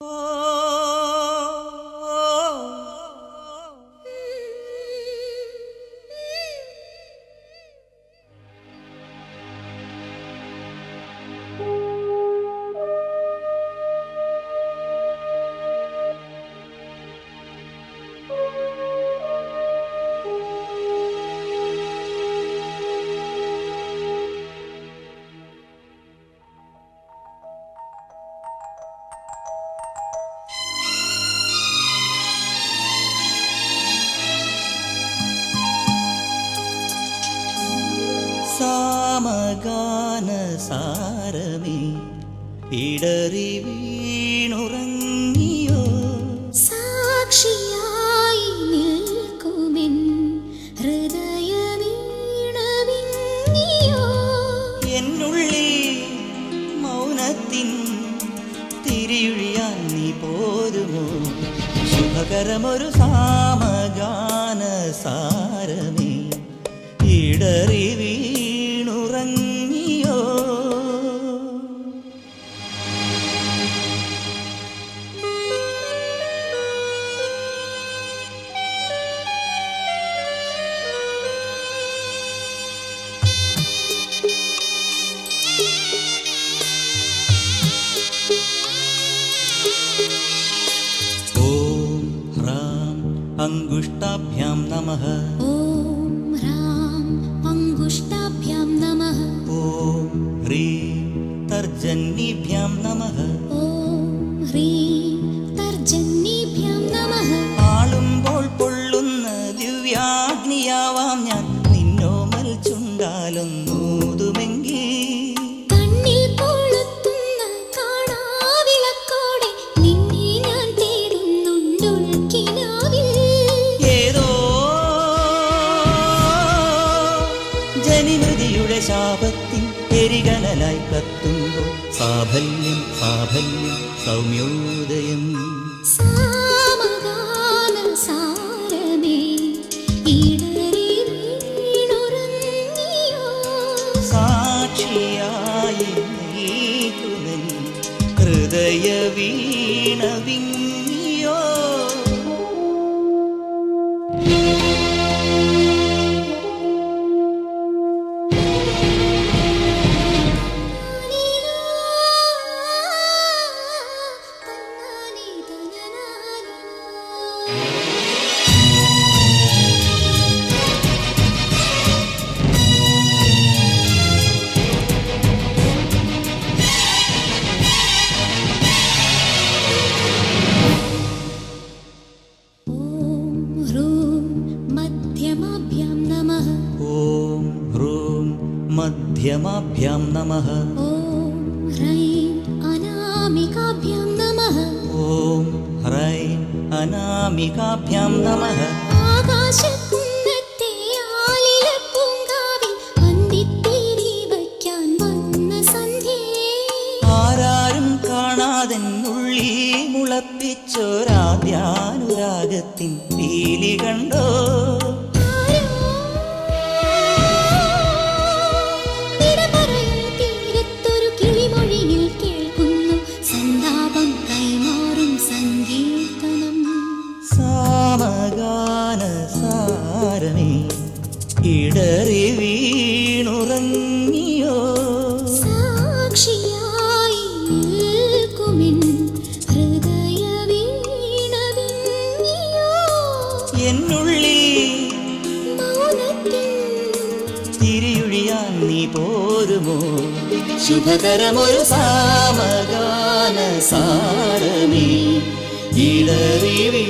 സാമഗാന സാരമേ. ഇടറി വീണുറങ്ങിയോ? സാക്ഷിയായി നിൽക്കുമെൻ. ഹൃദയമീണവിങ്ങിയോ എന്നുള്ളിൽ മൗനത്തിൻ തിരിയുഴിയാൻ നീ പോരുമോ? ശുഭകരമൊരു സാമഗാന സാരമേ. ഇടറി വീണുറങ്ങിയോ अङ्गुष्ठाभ्यां नमः। ॐ राम अङ्गुष्ठाभ्यां नमः। ॐ ह्रीं तर्जन्नीभ्यां ജനിമൃതിയുടെ ശാപത്തിൽ എരികനലായി കത്തുമ്പോൾ സാഫല്യം സാഫല്യം സൗമ്യോദയം. സാക്ഷിയായി ഹൃദയ വീണ മധ്യമാഭ്യാം നമഃ ॐ ह्रैं अनामिकाभ्यां नमः ഓം ഹ്രൈം അനാമികാഭ്യാം നമഃ ആകാശക്കുന്നത്തെ ആലിലപ്പൂങ്കാവിൽ അന്തിത്തേരി വയ്ക്കാൻ വന്ന സന്ധ്യേ ആരാരും കാണാതൻ ഉള്ളി മുളപ്പിച്ചൊരാദ്യാനുരാഗത്തിൻ പീലി കണ്ടോ സാരമേ ഇടറി വീണുറങ്ങിയോ? സാക്ഷിയായി നിൽക്കുമിൻ ഹൃദയവീണവിങ്ങിയോ എന്നുള്ളി മൗനത്തിൻ തിരിയുഴിയാൻ നീ പോരുമോ? ശുഭകരമൊരു സാമഗാന സാരമേ ഇടറി വീ